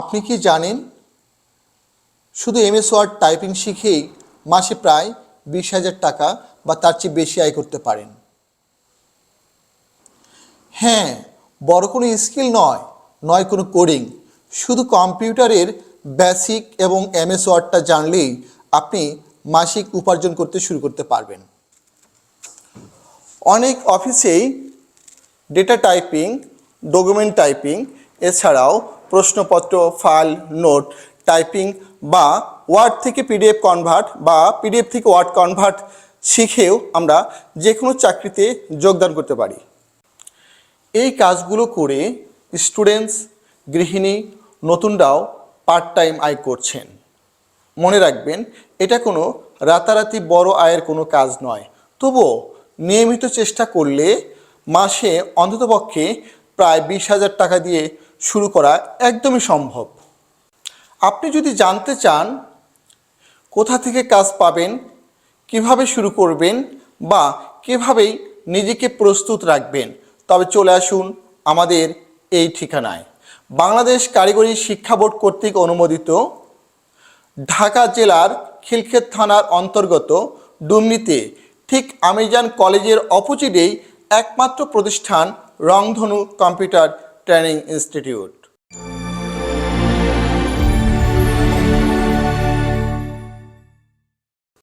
আপনি কি জানেন? শুধু এমএস ওয়ার্ড টাইপিং শিখেই মাসে প্রায় বিশ হাজার টাকা বা তার চেয়ে বেশি আয় করতে পারেন। হ্যাঁ বড় কোনো স্কিল নয় নয় কোনো কোডিং। শুধু কম্পিউটারের বেসিক এবং এমএস ওয়ার্ডটা জানলেই আপনি মাসিক উপার্জন করতে শুরু করতে পারবেন। অনেক অফিসেই ডেটা টাইপিং ডকুমেন্ট টাইপিং এছাড়াও প্রশ্নপত্র, ফাইল, নোট, টাইপিং বা ওয়ার্ড থেকে পিডিএফ কনভার্ট বা পিডিএফ থেকে ওয়ার্ড কনভার্ট শিখেও আমরা যে কোনো চাকরিতে যোগদান করতে পারি। এই কাজগুলো করে স্টুডেন্টস, গৃহিণী, নতুনরাও পার্ট টাইম আয় করছেন। মনে রাখবেন, এটা কোনো রাতারাতি বড় আয়ের কোনো কাজ নয়। তবুও নিয়মিত চেষ্টা করলে মাসে অন্ততপক্ষে প্রায় বিশ হাজার টাকা দিয়ে শুরু করা একদমই সম্ভব। আপনি যদি জানতে চান কোথা থেকে কাজ পাবেন, কীভাবে শুরু করবেন বা কিভাবেই নিজেকে প্রস্তুত রাখবেন, তবে চলে আসুন আমাদের এই ঠিকানায়। বাংলাদেশ কারিগরি শিক্ষা বোর্ড কর্তৃক অনুমোদিত ঢাকা জেলার খিলক্ষেত থানার অন্তর্গত ডুমনিতে ঠিক আমিজান কলেজের অপোজিটেই একমাত্র প্রতিষ্ঠান রংধনু কম্পিউটার ট্রেনিং ইনস্টিটিউট।